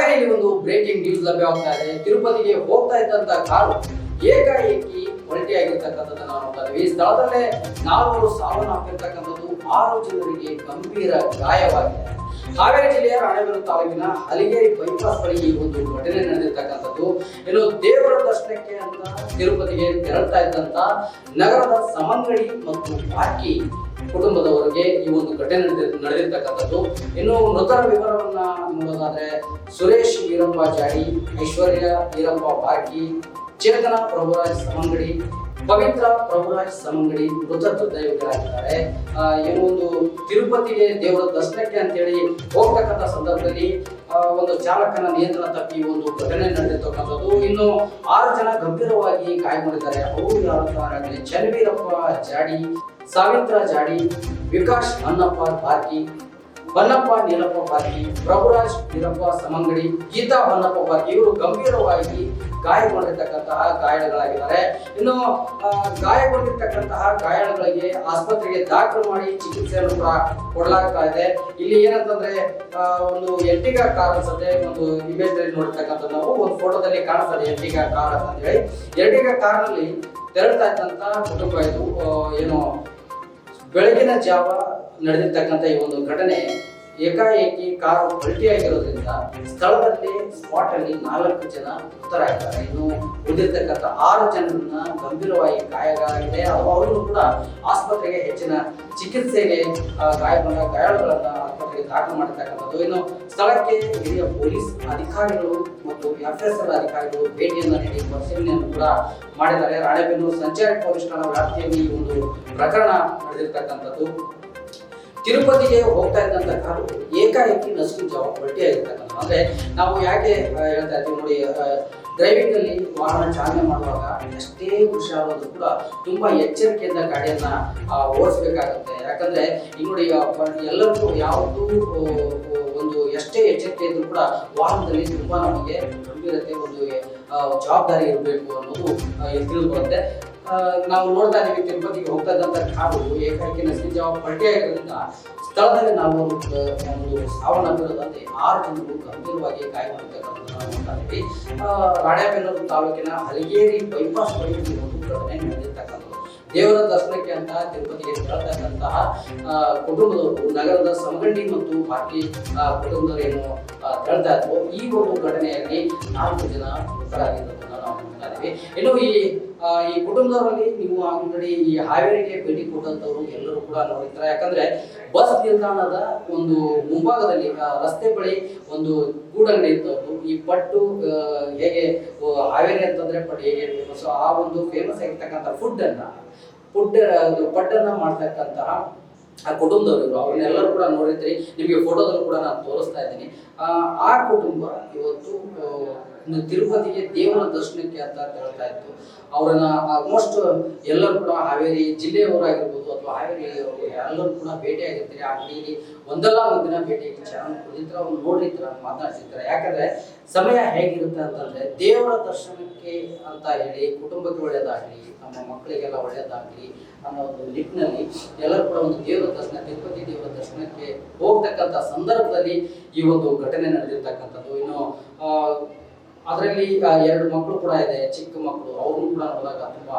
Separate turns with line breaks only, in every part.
ಹಾವೇರಿಯಲ್ಲಿ ಒಂದು breaking news ಲಭ್ಯವಾಗ್ತಾ ಇದೆ. ತಿರುಪತಿಗೆ ಹೋಗ್ತಾ ಇದ್ದಂತ ಕಾರು ಏಕಾಏಕಿ ಪಲ್ಟಿ ಆಗಿರ್ತಕ್ಕಂಥದ್ದನ್ನ ನಾವು ನೋಡ್ತಾ ಈ ಸ್ಥಳದಲ್ಲೇ ನಾಲ್ವರು ಸಾವನ್ನಪ್ಪಿರ್ತಕ್ಕಂಥದ್ದು ಆರು ಜನರಿಗೆ ಗಂಭೀರ ಗಾಯವಾಗಿದೆ. ಹಾವೇರಿ ಜಿಲ್ಲೆಯ ರಾಣೆಬೆನ್ನೂರು ತಾಲೂಕಿನ ಹಲಿಗೇರಿ ಬೈಪಾಸ್ ಬಳಿ ಈ ಒಂದು ಘಟನೆ ನಡೆದಿರ್ತಕ್ಕಂಥದ್ದು. ಇನ್ನು ದೇವರ ದರ್ಶನಕ್ಕೆ ಅಂತ ತಿರುಪತಿಗೆ ತೆರಳ್ತಾ ಇದ್ದಂತ ನಗರದ ಸಮಂಗಡಿ ಮತ್ತು ಪಾರ್ಕಿ ಕುಟುಂಬದವರಿಗೆ ಈ ಒಂದು ಘಟನೆ ನಡೆದಿ- ನಡೆದಿರ್ತಕ್ಕಂಥದ್ದು. ಇನ್ನು ಮೃತರ ವಿವರವನ್ನ ನೋಡೋದಾದ್ರೆ ಸುರೇಶ್ ವೀರಪ್ಪ ಜಾಡಿ ಐಶ್ವರ್ಯ ವೀರಪ್ಪ ಬಾಕಿ ಚೇತನ ಪ್ರಭುರಾಜ್ ಸಮಂಗಡಿ ಪವಿತ್ರ ಪ್ರಭುರಾಜ್ ಸಮಂಗಡಿ ಮೃತತ್ವ ದುರ್ದೈವಿಗಳಾಗಿದ್ದಾರೆ ಆ, ಏನು ಒಂದು ತಿರುಪತಿಗೆ ದೇವರ ದರ್ಶನಕ್ಕೆ ಅಂತೇಳಿ ಹೋಗ್ತಕ್ಕಂಥ ಸಂದರ್ಭದಲ್ಲಿ ಒಂದು ಚಾಲಕನ ನಿಯಂತ್ರಣ ತಪ್ಪಿ ಒಂದು ಘಟನೆ ನಡೆದಿರ್ತಕ್ಕಂಥದ್ದು. ಇನ್ನು ಆರು ಜನ ಗಂಭೀರವಾಗಿ ಗಾಯಗೊಂಡಿದ್ದಾರೆ. ಅವರು ಯಾರು ಚನ್ವೀರಪ್ಪ ಜಾಡಿ ಸಾವಿತ್ರ ಜಾಡಿ, ವಿಕಾಶ್ ಅನ್ನಪ್ಪ ಬಾರ್ಕಿ ಬನ್ನಪ್ಪ ನೀಲಪ್ಪ ಪಾರ್ಕಿ, ಪ್ರಭುರಾಜ್ ವೀರಪ್ಪ ಸಮಂಗಡಿ, ಗೀತಾ ಬನ್ನಪ್ಪ ಪಾರ್ಕಿ ಇವರು ಗಂಭೀರವಾಗಿ ಗಾಯಗೊಂಡಿರ್ತಕ್ಕಂತಹ ಗಾಯಗಳಾಗಿದ್ದಾರೆ ಇನ್ನು ಗಾಯಗೊಂಡಿರ್ತಕ್ಕಂತಹ ಗಾಯಗಳಿಗೆ ಆಸ್ಪತ್ರೆಗೆ ದಾಖಲು ಮಾಡಿ ಚಿಕಿತ್ಸೆಯನ್ನು ಕೂಡ ಕೊಡಲಾಗ್ತಾ ಇದೆ. ಇಲ್ಲಿ ಏನಂತಂದ್ರೆ ಒಂದು ಎಂಟಿಗಾ ಕಾರ್ ಅನ್ಸುತ್ತೆ. ಒಂದು ಇಮೇಜ್ ನೋಡಿರ್ತಕ್ಕಂಥ ನಾವು. ಒಂದು ಫೋಟೋದಲ್ಲಿ ಕಾಣಿಸ್ತದೆ ಎಂಟಿಗಾ ಕಾರ್ ಅಂತ ಹೇಳಿ. ಎರ್ಟಿಗಾ ಕಾರ್ನಲ್ಲಿ ತೆರಳ್ತಾ ಇದ್ದಂತ ಕುಟುಂಬ ಇದು ಏನು ಬೆಳಗಿನ ಜಾವ ನಡೆದಿರ್ತಕ್ಕಂಥ ಈ ಒಂದು ಘಟನೆ ಏಕಾಏಕಿ ಕಾರು ಪಲ್ಟಿಯಾಗಿರೋದ್ರಿಂದ ಸ್ಥಳದಲ್ಲಿ ಸ್ಪಾಟ್ ಅಲ್ಲಿ ನಾಲ್ಕು ಜನ ಮೃತರಾಗಿದ್ದಾರೆ. ಇನ್ನು ಉಳಿದಿರ್ತಕ್ಕಂಥ ಆರು ಜನರನ್ನ ಗಂಭೀರವಾಗಿ ಗಾಯಗಳಾಗಿದೆ. ಅವರು ಕೂಡ ಆಸ್ಪತ್ರೆಗೆ ಹೆಚ್ಚಿನ ಚಿಕಿತ್ಸೆಗೆ ಗಾಯಗೊಂಡ ಗಾಯಾಳುಗಳನ್ನ ಆಸ್ಪತ್ರೆಗೆ ದಾಖಲು ಮಾಡಿರ್ತಕ್ಕಂಥದ್ದು ಇನ್ನು ಸ್ಥಳಕ್ಕೆ ಹಿರಿಯ ಪೊಲೀಸ್ ಅಧಿಕಾರಿಗಳು ಮತ್ತು ಎಫ್ ಎಸ್ ಎಲ್ ಅಧಿಕಾರಿಗಳು ಭೇಟಿಯನ್ನು ನೀಡಿ ಪರಿಶೀಲನೆಯನ್ನು ಕೂಡ ಮಾಡಿದ್ದಾರೆ. ರಾಣೆಬೆನ್ನೂರು ಸಂಚಾರಿ ಪೊಲೀಸ್ ಠಾಣಾ ವ್ಯಾಪ್ತಿಯಲ್ಲಿ ಒಂದು ಪ್ರಕರಣ ನಡೆದಿರ್ತಕ್ಕಂಥದ್ದು. ತಿರುಪತಿಗೆ ಹೋಗ್ತಾ ಇದ್ದಂತ ಕಾರು ಏಕಾಏಕಿ ನಸುಕು ಜಾವ ಪಲ್ಟಿ ಆಗಿರ್ತಕ್ಕಂಥ ಅಂದ್ರೆ ನಾವು ಯಾಕೆ ಹೇಳ್ತಾ ಇರ್ತೀವಿ ನೋಡಿ ಡ್ರೈವಿಂಗ್ ಅಲ್ಲಿ ವಾಹನ ಚಾಲನೆ ಮಾಡುವಾಗ ಎಷ್ಟೇ ಹುಷಾರಾದ್ರು ಕೂಡ ತುಂಬಾ ಎಚ್ಚರಿಕೆಯಿಂದ ಗಾಡಿಯನ್ನ ಓಡಿಸ್ಬೇಕಾಗುತ್ತೆ. ಯಾಕಂದ್ರೆ ಈಗ ನೋಡಿ ಎಲ್ಲರಿಗೂ ಯಾವುದು ಒಂದು ಎಷ್ಟೇ ಎಚ್ಚರಿಕೆ ಇದ್ರೂ ಕೂಡ ವಾಹನದಲ್ಲಿ ತುಂಬಾ ನಮಗೆ ಗಂಭೀರತೆ, ಒಂದು ಜವಾಬ್ದಾರಿ ಇರಬೇಕು ಅನ್ನೋದು ತಿಳಿದು ಬರುತ್ತೆ ನಾವು ನೋಡ್ತಾ ಇದ್ದೀವಿ ತಿರುಪತಿಗೆ ಹೋಗ್ತಾ ಇದ್ದಂತ ಕಾಡು ಏಕಾಏಕಿ ನಸಿನ ಜಾವ ಪಲ್ಟಿ ಆಗಿರೋದ್ರಿಂದ ಸ್ಥಳದಲ್ಲಿ ನಾವು ಒಂದು ಸಾವನ್ನಪ್ಪಿರೋದಂತೆ ಆರು ಜನರು ಗಂಭೀರವಾಗಿ ಗಾಯಗೊಂಡಿರ್ತಕ್ಕಂಥ ನೋಡ್ತಾ ಇದ್ದೀವಿ ರಾಣೆಬೆನ್ನೂರು ತಾಲೂಕಿನ ಹಲಗೇರಿ ಬೈಪಾಸ್ ಬಳಿ ಒಂದು ಘಟನೆ ನಡೆದಿರ್ತಕ್ಕಂಥದ್ದು. ದೇವರ ದರ್ಶನಕ್ಕೆ ಅಂತ ತಿರುಪತಿಗೆ ತೆರಳತಕ್ಕಂತಹ ಕುಟುಂಬದವರು ನಗರದ ಸಮಗಂಡಿ ಮತ್ತು ಬಾಕಿ ಕುಟುಂಬದವರು ಏನು ತೆರಳ್ತಾ ಇದ್ರು ಈ ಒಂದು ಘಟನೆಯಲ್ಲಿ ನಾಲ್ಕು ಜನ ಮೃತರಾಗಿರೋದನ್ನ ನಾವು ಇದ್ದೀವಿ ಇನ್ನು ಈ ಈ ಕುಟುಂಬದವರಲ್ಲಿ ನೀವು ಅಂಗಡಿ ಈ ಹಾವೇರಿಗೆ ಭೇಟಿ ಕೊಟ್ಟಂತವರು ಎಲ್ಲರೂ ಕೂಡ ನೋಡಿರ್ತಾರೆ. ಯಾಕಂದ್ರೆ ಬಸ್ ನಿಲ್ದಾಣದ ಒಂದು ಮುಂಭಾಗದಲ್ಲಿ ರಸ್ತೆ ಬಳಿ ಒಂದು ಗೂಡಂಗಡಿ ಇದ್ದವರು ಈ ಪಟ್ಟು ಹೇಗೆ ಹಾವೇರಿ ಅಂತಂದ್ರೆ ಪಟ್ಟು ಹೇಗೆ ಫೇಮಸ್ ಆ ಒಂದು ಫೇಮಸ್ ಆಗಿರ್ತಕ್ಕಂಥ ಫುಡ್ ಅನ್ನ ಫುಡ್ ಪಟ್ಟನ್ನ ಮಾಡ್ತಕ್ಕಂತಹ ಆ ಕುಟುಂಬದವರು. ಅವ್ರನ್ನೆಲ್ಲರೂ ಕೂಡ ನೋಡಿದ್ರಿ ನಿಮಗೆ ಫೋಟೋದಲ್ಲೂ ಕೂಡ ನಾನು ತೋರಿಸ್ತಾ ಇದ್ದೀನಿ. ಆ, ಕುಟುಂಬ ಇವತ್ತು ತಿರುಪತಿಗೆ ದೇವರ ದರ್ಶನಕ್ಕೆ ಅಂತ ಹೇಳ್ತಾ ಇತ್ತು. ಅವರನ್ನ ಆಲ್ಮೋಸ್ಟ್ ಎಲ್ಲರೂ ಕೂಡ ಹಾವೇರಿ ಜಿಲ್ಲೆಯವರಾಗಿರ್ಬೋದು ಅಥವಾ ಹಾವೇರಿ ಎಲ್ಲರೂ ಕೂಡ ಭೇಟಿಯಾಗಿರ್ತಾರೆ. ಆ ಅಂಗಡಿಯಲ್ಲಿ ಒಂದಲ್ಲ ಒಂದಿನ ಭೇಟಿಯಾಗಿ ಚೆನ್ನಾಗಿ ಕುಳಿತರ ಅವ್ರು ನೋಡಿರ್ತಾರೆ ಮಾತಾಡ್ತಿರ್ತಾರೆ ಯಾಕಂದ್ರೆ ಸಮಯ ಹೇಗಿರುತ್ತೆ ಅಂತಂದ್ರೆ ದೇವರ ದರ್ಶನಕ್ಕೆ ಅಂತ ಹೇಳಿ, ಕುಟುಂಬಕ್ಕೆ ಒಳ್ಳೇದಾಗ್ಲಿ, ನಮ್ಮ ಮಕ್ಕಳಿಗೆಲ್ಲ ಒಳ್ಳೇದಾಗ್ಲಿ ಅನ್ನೋ ಒಂದು ನಿಟ್ಟಿನಲ್ಲಿ ಎಲ್ಲರೂ ಕೂಡ ಒಂದು ದೇವರ ದರ್ಶನ, ತಿರುಪತಿ ದೇವರ ದರ್ಶನಕ್ಕೆ ಹೋಗ್ತಕ್ಕಂಥ ಸಂದರ್ಭದಲ್ಲಿ ಈ ಒಂದು ಘಟನೆ ನಡೆದಿರ್ತಕ್ಕಂಥದ್ದು. ಇನ್ನು ಅದರಲ್ಲಿ ಎರಡು ಮಕ್ಕಳು ಕೂಡ ಇದೆ ಚಿಕ್ಕ ಮಕ್ಕಳು. ಅವರು ಕೂಡ ನೋಡಿದಾಗ ತುಂಬಾ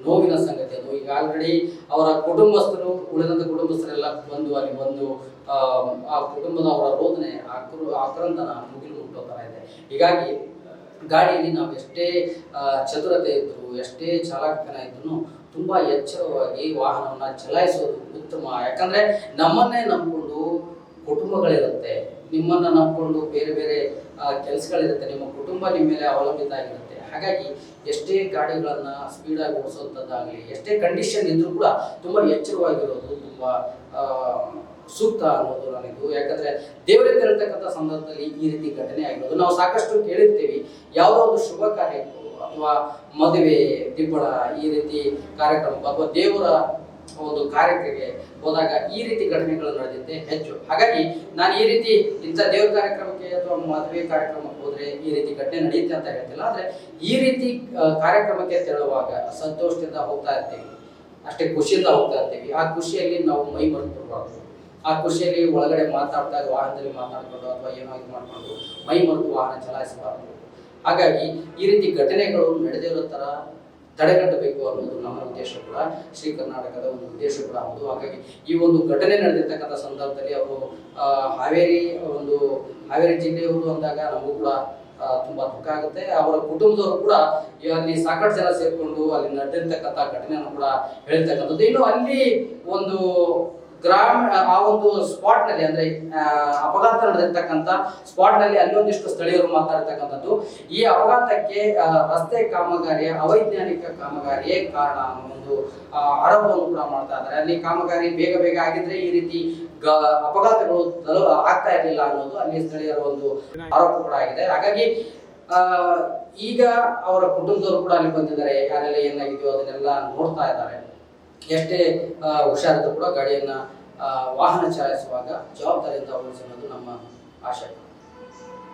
ನೋವಿನ ಸಂಗತಿ ಅದು. ಈಗ ಆಲ್ರೆಡಿ ಅವರ ಕುಟುಂಬಸ್ಥರು ಉಳಿದಂತ ಕುಟುಂಬಸ್ಥರೆಲ್ಲ ಬಂದು ಅಲ್ಲಿ ಬಂದು ಆ, ಕುಟುಂಬದ ಅವರ ರೋದನೆ ಆಕ್ರು ಆಕ್ರಂದನ ಮುಗಿಲು ಮುಟ್ಟೋ ತರ ಇದೆ. ಹೀಗಾಗಿ ಗಾಡಿಯಲ್ಲಿ ನಾವು ಎಷ್ಟೇ ಚತುರತೆ ಇದ್ರು ಎಷ್ಟೇ ಚಾಲಕನ ಇದ್ರು ತುಂಬಾ ಎಚ್ಚರವಾಗಿ ವಾಹನವನ್ನ ಚಲಾಯಿಸೋದು ಉತ್ತಮ. ಯಾಕಂದ್ರೆ ನಮ್ಮನ್ನೇ ನಂಬಿಕೊಂಡು ಕುಟುಂಬಗಳಿರುತ್ತೆ. ನಿಮ್ಮನ್ನ ನಂಬಿಕೊಂಡು ಬೇರೆ ಬೇರೆ ಕೆಲಸಗಳಿರುತ್ತೆ, ನಿಮ್ಮ ಕುಟುಂಬ ನಿಮ್ಮ ಮೇಲೆ ಅವಲಂಬಿತ ಆಗಿರುತ್ತೆ. ಹಾಗಾಗಿ ಎಷ್ಟೇ ಗಾಡಿಗಳನ್ನು ಸ್ಪೀಡಾಗಿ ಓಡಿಸೋಂಥದ್ದಾಗಲಿ, ಎಷ್ಟೇ ಕಂಡೀಷನ್ ಇದ್ದರೂ ಕೂಡ ತುಂಬಾ ಎಚ್ಚರವಾಗಿರೋದು, ತುಂಬಾ ಸೂಕ್ತ ಅನ್ನೋದು ನನಗೂ ಯಾಕಂದ್ರೆ ದೇವರೇ ತೆರಳ್ತಕ್ಕಂಥ ಸಂದರ್ಭದಲ್ಲಿ ಈ ರೀತಿ ಘಟನೆ ಆಗಿರೋದು. ನಾವು ಸಾಕಷ್ಟು ಕೇಳಿರ್ತೀವಿ, ಯಾವುದೋ ಒಂದು ಶುಭ ಕಾರ್ಯಕ್ಕೂ ಅಥವಾ ಮದುವೆ, ದಿಬ್ಬಳ ಈ ರೀತಿ ಕಾರ್ಯಕ್ರಮ ಅಥವಾ ದೇವರ ಒಂದು ಕಾರ್ಯಕ್ರಮಕ್ಕೆ ಹೋದಾಗ ಈ ರೀತಿ ಘಟನೆಗಳು ನಡೆದಿದ್ದೆ ಹೆಚ್ಚು. ಹಾಗಾಗಿ ನಾನು ಈ ರೀತಿ ಇಂಥ ದೇವ್ರ ಕಾರ್ಯಕ್ರಮಕ್ಕೆ ಅಥವಾ ಮದುವೆ ಕಾರ್ಯಕ್ರಮಕ್ಕೆ ಹೋದ್ರೆ ಈ ರೀತಿ ಘಟನೆ ನಡೆಯುತ್ತೆ ಅಂತ ಹೇಳ್ತಿಲ್ಲ. ಆದ್ರೆ ಈ ರೀತಿ ಕಾರ್ಯಕ್ರಮಕ್ಕೆ ತೆರಳುವಾಗ ಸಂತೋಷದಿಂದ ಹೋಗ್ತಾ ಇರ್ತೀವಿ. ಅಷ್ಟೇ ಖುಷಿಯಿಂದ ಹೋಗ್ತಾ ಇರ್ತೀವಿ. ಆ ಖುಷಿಯಲ್ಲಿ ನಾವು ಮೈ ಮರೆತು ಆ ಖುಷಿಯಲ್ಲಿ ಒಳಗಡೆ ಮಾತಾಡಿದಾಗ ವಾಹನದಲ್ಲಿ ಮಾತಾಡ್ಕೊಂಡು ಅಥವಾ ಏನೋ ಇದು ಮಾಡ್ಕೊಂಡು ಮೈ ಮರೆತು ವಾಹನ ಚಲಾಯಿಸಬಾರ್ದು. ಹಾಗಾಗಿ ಈ ರೀತಿ ಘಟನೆಗಳು ನಡೆದಿರೋ ಥರ ತಡೆಗಟ್ಟಬೇಕು ಅನ್ನೋದು ನಮ್ಮ ಉದ್ದೇಶ ಕೂಡ. ಶ್ರೀ ಕರ್ನಾಟಕದ ಒಂದು ಉದ್ದೇಶ ಕೂಡ ಹೌದು. ಹಾಗಾಗಿ ಈ ಒಂದು ಘಟನೆ ನಡೆದಿರ್ತಕ್ಕಂಥ ಸಂದರ್ಭದಲ್ಲಿ ಅವರು ಹಾವೇರಿ, ಒಂದು ಹಾವೇರಿ ಜಿಲ್ಲೆಯವರು ಅಂದಾಗ ನಮಗೂ ಕೂಡ ತುಂಬಾ ದುಃಖ ಆಗುತ್ತೆ. ಅವರ ಕುಟುಂಬದವರು ಕೂಡ ಅಲ್ಲಿ ಸಾಕಷ್ಟು ಜನ ಸೇರ್ಕೊಂಡು ಅಲ್ಲಿ ನಡೆದಿರ್ತಕ್ಕಂಥ ಘಟನೆಯನ್ನು ಕೂಡ ಹೇಳ್ತಕ್ಕಂಥದ್ದು. ಇನ್ನು ಅಲ್ಲಿ ಒಂದು ಗ್ರಾಮ, ಆ ಒಂದು ಸ್ಪಾಟ್ನಲ್ಲಿ ಅಂದ್ರೆ ಅಪಘಾತ ನಡೆದಿರ್ತಕ್ಕಂಥ ಸ್ಪಾಟ್ನಲ್ಲಿ ಅಲ್ಲಿ ಒಂದಿಷ್ಟು ಸ್ಥಳೀಯರು ಮಾತಾಡ್ತಕ್ಕಂಥದ್ದು. ಈ ಅಪಘಾತಕ್ಕೆ ರಸ್ತೆ ಕಾಮಗಾರಿಯ, ಅವೈಜ್ಞಾನಿಕ ಕಾಮಗಾರಿಯೇ ಕಾರಣ ಅನ್ನೋ ಒಂದು ಆರೋಪವನ್ನು ಕೂಡ ಮಾಡ್ತಾ ಇದ್ದಾರೆ. ಅಲ್ಲಿ ಕಾಮಗಾರಿ ಬೇಗ ಬೇಗ ಆಗಿದ್ರೆ ಈ ರೀತಿ ಅಪಘಾತಗಳು ಆಗ್ತಾ ಇರಲಿಲ್ಲ ಅನ್ನೋದು ಅಲ್ಲಿ ಸ್ಥಳೀಯರ ಒಂದು ಆರೋಪ ಕೂಡ ಆಗಿದೆ. ಹಾಗಾಗಿ ಈಗ ಅವರ ಕುಟುಂಬದವರು ಕೂಡ ಅಲ್ಲಿ ಬಂದಿದ್ದಾರೆ. ಯಾರೆಲ್ಲ ಏನಾಗಿದೆಯೋ ಅದನ್ನೆಲ್ಲ ನೋಡ್ತಾ ಇದ್ದಾರೆ. ಎಷ್ಟೇ ಹುಷಾರಿದ್ರು ಕೂಡ ಗಾಡಿಯನ್ನು ವಾಹನ ಚಲಾಯಿಸುವಾಗ ಜವಾಬ್ದಾರಿಯಿಂದ ಓಡಿಸಿ ಅನ್ನೋದು ನಮ್ಮ ಆಶಯ